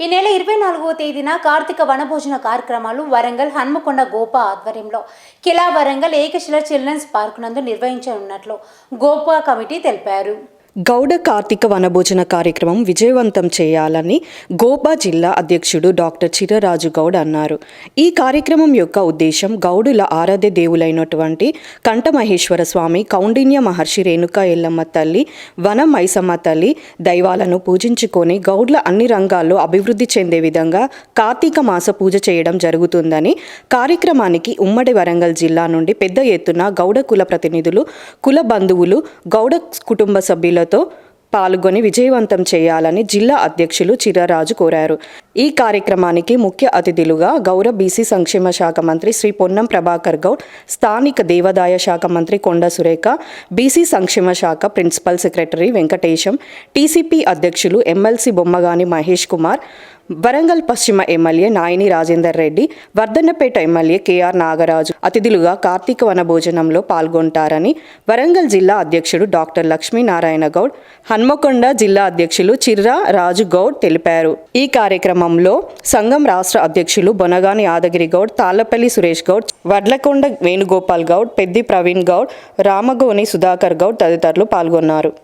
ఈ నెల ఇరవై నాలుగవ తేదీన కార్తీక వనభోజన కార్యక్రమాలు వరంగల్ హన్మకొండ గోపా ఆధ్వర్యంలో. కిలా వరంగల్ ఏకశిల చిల్డ్రన్స్ పార్క్ నందు నిర్వహించనున్నట్లు గోపా కమిటీ తెలిపారు. గౌడ కార్తీక వనభోజన కార్యక్రమం విజయవంతం చేయాలని గోపా జిల్లా అధ్యక్షుడు డాక్టర్ చిరరాజు గౌడ్ అన్నారు. ఈ కార్యక్రమం యొక్క ఉద్దేశం గౌడుల ఆరాధ్య దేవులైనటువంటి కంఠమహేశ్వర స్వామి కౌండిన్య మహర్షి రేణుకా ఎల్లమ్మ తల్లి వన మైసమ్మ తల్లి దైవాలను పూజించుకొని గౌడ్ల అన్ని రంగాల్లో అభివృద్ధి చెందే విధంగా కార్తీక మాస పూజ చేయడం జరుగుతుందని కార్యక్రమానికి ఉమ్మడి వరంగల్ జిల్లా నుండి పెద్ద ఎత్తున గౌడ కుల ప్రతినిధులు కుల బంధువులు గౌడ కుటుంబ సభ్యులతో పాల్గొని విజయవంతం చేయాలని జిల్లా అధ్యక్షులు చిరరాజు కోరారు. ఈ కార్యక్రమానికి ముఖ్య అతిథులుగా గౌరవ బీసీ సంక్షేమ శాఖ మంత్రి శ్రీ పొన్నం ప్రభాకర్ గౌడ్ స్థానిక దేవాదాయ శాఖ మంత్రి కొండ సురేఖ బీసీ సంక్షేమ శాఖ ప్రిన్సిపల్ సెక్రటరీ వెంకటేశం టీసీపీ అధ్యక్షులు ఎమ్మెల్సీ బొమ్మగాని మహేష్ కుమార్ వరంగల్ పశ్చిమ MLA Nayini Rajender Reddy Wardhannapet MLA KR Nagaraju అతిథులుగా కార్తీక వన భోజనంలో పాల్గొంటారని వరంగల్ జిల్లా అధ్యక్షుడు డాక్టర్ లక్ష్మీనారాయణ గౌడ్ హన్మకొండ జిల్లా అధ్యక్షులు చిర్రా రాజు గౌడ్ తెలిపారు. ఈ కార్యక్రమం కార్యక్రమంలో సంఘం రాష్ట్ర అధ్యక్షులు బొనగాని యాదగిరి గౌడ్ తాళ్ళపల్లి సురేష్ గౌడ్ వడ్లకొండ వేణుగోపాల్ గౌడ్ పెద్ది ప్రవీణ్ గౌడ్ రామగోని సుధాకర్ గౌడ్ తదితరులు పాల్గొన్నారు.